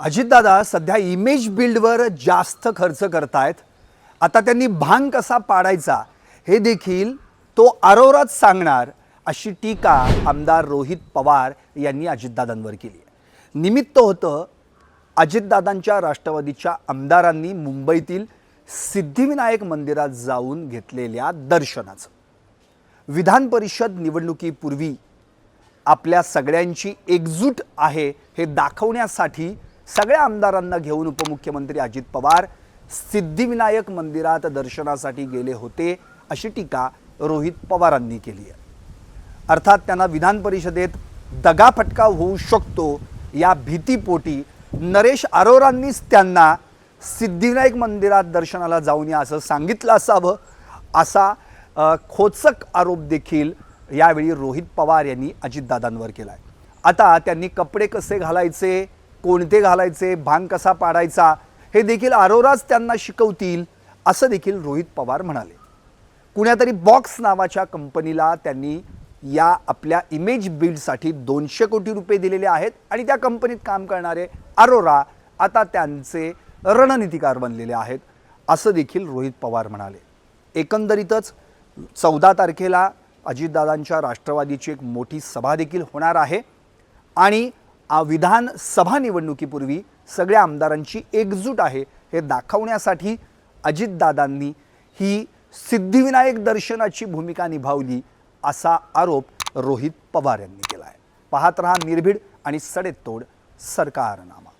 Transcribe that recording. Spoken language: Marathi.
अजितदादा सध्या इमेज बिल्डवर जास्त खर्च करतायत. आता त्यांनी भांग कसा पाडायचा हे देखील तो आरोरात सांगणार अशी टीका आमदार रोहित पवार यांनी अजितदादांवर केली आहे. निमित्त होतं अजितदादांच्या राष्ट्रवादीच्या आमदारांनी मुंबईतील सिद्धिविनायक मंदिरात जाऊन घेतलेल्या दर्शनाचं. विधान परिषद निवडणुकीपूर्वी आपल्या सगळ्यांची एकजूट आहे हे दाखवण्यासाठी सगळ्या आमदारांना घेऊन उपमुख्यमंत्री अजित पवार सिद्धिविनायक मंदिरात दर्शनासाठी गेले होते अशी टीका रोहित पवारांनी केली आहे. अर्थात त्यांना विधान परिषदेत दगाफटका होऊ शकतो या भीतीपोटी नरेश अरोरांनीच त्यांना सिद्धिविनायक मंदिरात दर्शनाला जाऊन या असं सांगितलं असावं असा खोचक आरोप देखील यावेळी रोहित पवार यांनी अजितदादांवर केला आहे आता त्यांनी कपडे कसे घालायचे कोणते घालायचे भांग कसा पाडायचा हे देखील अरोराच त्यांना शिकवतील असं देखील रोहित पवार म्हणाले. कुण्यातरी बॉक्स नावाच्या कंपनीला त्यांनी या आपल्या इमेज बिल्डसाठी दोनशे कोटी रुपये दिलेले आहेत आणि त्या कंपनीत काम करणारे अरोरा आता त्यांचे रणनीतिकार बनलेले आहेत असं देखील रोहित पवार म्हणाले. एकंदरीतच चौदा तारखेला अजितदादांच्या राष्ट्रवादीची एक मोठी सभा देखील होणार आहे आणि विधानसभा निवडणुकीपूर्वी सगळ्या आमदारांची एकजूट आहे हे दाखवण्यासाठी अजितदादांनी ही सिद्धिविनायक दर्शनाची भूमिका निभावली असा आरोप रोहित पवार यांनी केला आहे पाहत रहा निर्भीड आणि सडेतोड सरकारनामा.